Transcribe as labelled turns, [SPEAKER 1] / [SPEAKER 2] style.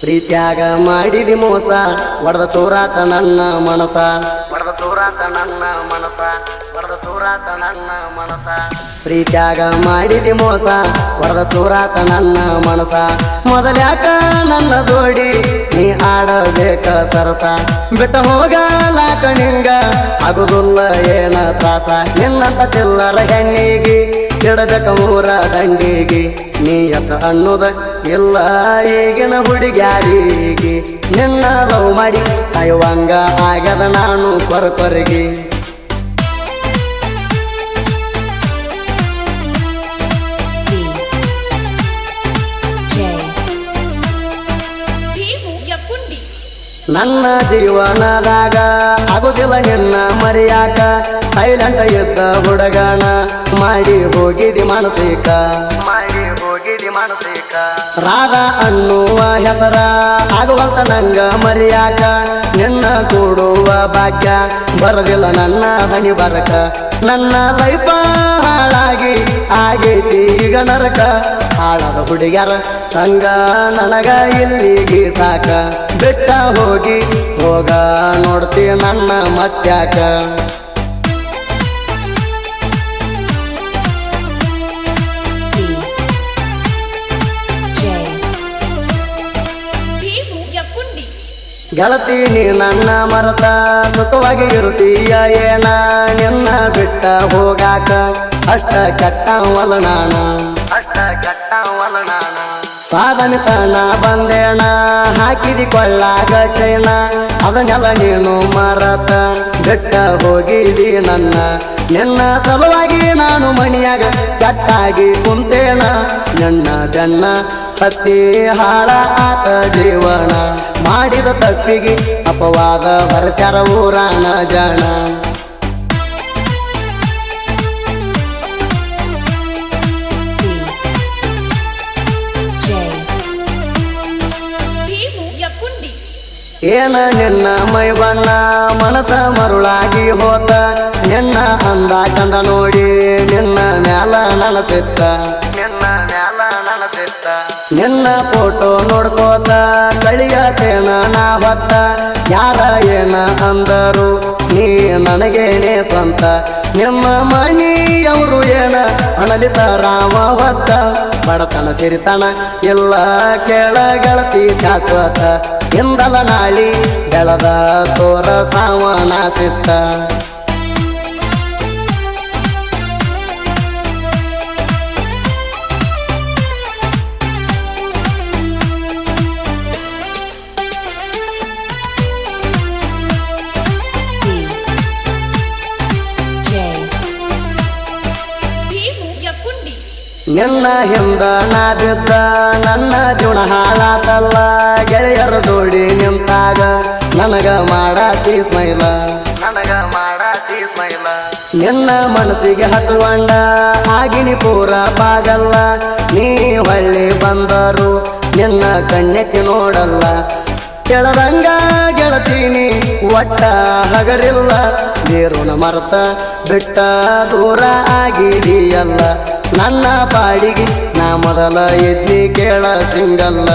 [SPEAKER 1] ಪ್ರೀತ್ಯಾಗ ಮಾಡಿದಿ ಮೋಸ ಒಡೆದ ಚೋರಾತ ನನ್ನ ಮನಸ. ಒಡೆದ ಚೋರಾತ ನನ್ನ ಮನಸ ಒಡೆದ ಚೋರಾತ ನನ್ನ ಮನಸ. ಪ್ರೀತ್ಯಾಗ ಮಾಡಿದಿ ಮೋಸ ಒಡೆದ ಚೋರಾತ ನನ್ನ ಮನಸ. ಮೊದಲ್ಯಾಕ ನನ್ನ ಜೋಡಿ ನೀ ಆಡಬೇಕ ಸರಸ. ಬಿಟ್ಟ ಹೋಗಲಾಕ ನಿಂಗ ಆಗುದಿಲ್ಲ ಏನ ತ್ರಾಸ. ನಿನ್ನಂತ ಚಿಲ್ಲರ ಹೆಣ್ಣಿಗೆ ಇಡಬೇಕ ಮೂರ ದಂಡಿಗೆ. ನೀಯತ ಅನ್ನೋದ ಇಲ್ಲ ಈಗಿನ ಹುಡುಗ್ಯಾರಿಗೆ ನಿನ್ನ ಲವ್ ಮಾಡಿ ಸಾಯುವಂಗ ಆಗದ ನಾನು ಕೊರಕೊರಗಿ. ನನ್ನ ಜೀವನದಾಗ ಆಗುದಿಲ್ಲ ನಿನ್ನ ಮರಿಯಾಕ. ಸೈಲೆಂಟ್ ಇದ್ದ ಹುಡುಗಾಣ ಮಾಡಿ ಹೋಗಿದಿ ಮಾನಸಿಕ. ಮಾಡಿ ಹೋಗಿದಿ ಮಾನಸಿಕ. ರಾಧ ಅನ್ನುವ ಹೆಸರ, ಆಗುವಂತ ನಂಗ ಮರಿಯಾಕ, ನಿನ್ನ ಕೂಡುವ ಭಾಗ್ಯ, ಬರದಿಲ್ಲ ನನ್ನ ಹಣಿ ಬರಕ. ನನ್ನ ಲೈಫ ಹಾಳಾಗಿ ಆಗೈತಿ ಈಗ ನರಕ. ಹಾಳಾದ ಹುಡುಗ್ಯಾರ ಸಂಗ ನನಗ ಇಲ್ಲಿಗೆ ಸಾಕ. ಬಿಟ್ಟ ಹೋಗಿ ಹೋಗ ನೋಡ್ತಿ ನನ್ನ ಮತ್ಯಾಕ. ಗೆಳತಿ, ನೀ ನನ್ನ ಮರತ, ಸುಖವಾಗಿ ಇರುತ್ತೀಯ ಏನ? ನಿನ್ನ ಬಿಟ್ಟ ಹೋಗಾಕ ಅಷ್ಟ ಕೆಟ್ಟ ಒಲನಾಣ ಅಷ್ಟ ಕೆಟ್ಟ ಒಲನಾಣ ಸಾಧನೆ ಸಣ್ಣ ಬಂದೇಣ ಹಾಕಿದಿ ಕೊಳ್ಳಾಗ ಚೈನ? ಅದನ್ನೆಲ್ಲ ನೀನು ಮರತ, ಬಿಟ್ಟ ಹೋಗಿದಿ ನನ್ನ? ನಿನ್ನ ಸಲುವಾಗಿ ನಾನು ಮಣಿಯಾಗ, ಕೆಟ್ಟಾಗಿ ಕುಂತೇಣ ನನ್ನ ಬೆನ್ನ ಹತ್ತಿ ಹಾಳ ಆತ ಜೀವನ. ಮಾಡಿದ ತಪ್ಪಿಗೆ ಅಪವಾದ
[SPEAKER 2] ಬರಸ್ಯಾರ
[SPEAKER 3] ಊರಾನ ಜಾಣ
[SPEAKER 1] ಏನ ನಿನ್ನ ಮೈ ಬಣ್ಣ ಮನಸ ಮರುಳಾಗಿ ಹೋತ. ನಿನ್ನ ಅಂದ ಚಂದ ನೋಡಿ ನಿನ್ನ ಮ್ಯಾಲ ನನ್ನ ಚಿತ್ತ ನಿನ್ನ ಫೋಟೋ ನೋಡ್ಕೋತ ಕಳಿಯತೇನ ನಾ ಹೊತ್ತ. ಯಾರ ಏನ ಅಂದರು ನೀ ನನಗೇನೆ ಸ್ವಂತ. ನಿಮ್ಮ ಮನೆಯವರು ಏನ ಅಣಲಿತ ರಾಮ ಹೊತ್ತ. ಬಡತನ ಸಿರಿತನ ಎಲ್ಲ ಕೇಳ ಗೆಳತಿ ಶಾಶ್ವತ. ಇಂದಲ ನಾಳಿ ಬೆಳದ ತೋರ ಸಾವಣ ಶಿಸ್ತ ನಿನ್ನ ಹಿಂದ ನಾ ಬಿದ್ದ ನನ್ನ ಜೀವನ ಹಾಳಾತಲ್ಲ. ಗೆಳೆಯರು ಜೋಡಿ ನಿಂತಾಗ ನನಗ ಮಾಡಾತಿ ಸ್ಮೈಲ. ನನಗ ಮಾಡಾತಿ ಸ್ಮೈಲ. ನಿನ್ನ ಮನಸ್ಸಿಗೆ ಹಚ್ಚುವಂಡ ಆಗಿನಿ ಪೂರ ಬಾಗಲ್ಲ. ನೀ ಹೊಳ್ಳಿ ಬಂದರು ನಿನ್ನ ಕಣ್ಣೆತ್ತಿ ನೋಡಲ್ಲ. ಕೆಳದಂಗ ಗೆಳತೀನಿ ಒಟ್ಟ ಹಗರಿಲ್ಲ. ನೀರುನ ಮರ್ತ ಬಿಟ್ಟ ದೂರ ಆಗಿದೆಯಲ್ಲ. ನನ್ನ ಪಾಡಿಗೆ ನಾ ಮೊದಲ ಎದ್ದಿ ಕೇಳ ಸಿಂಗಲ್ಲ.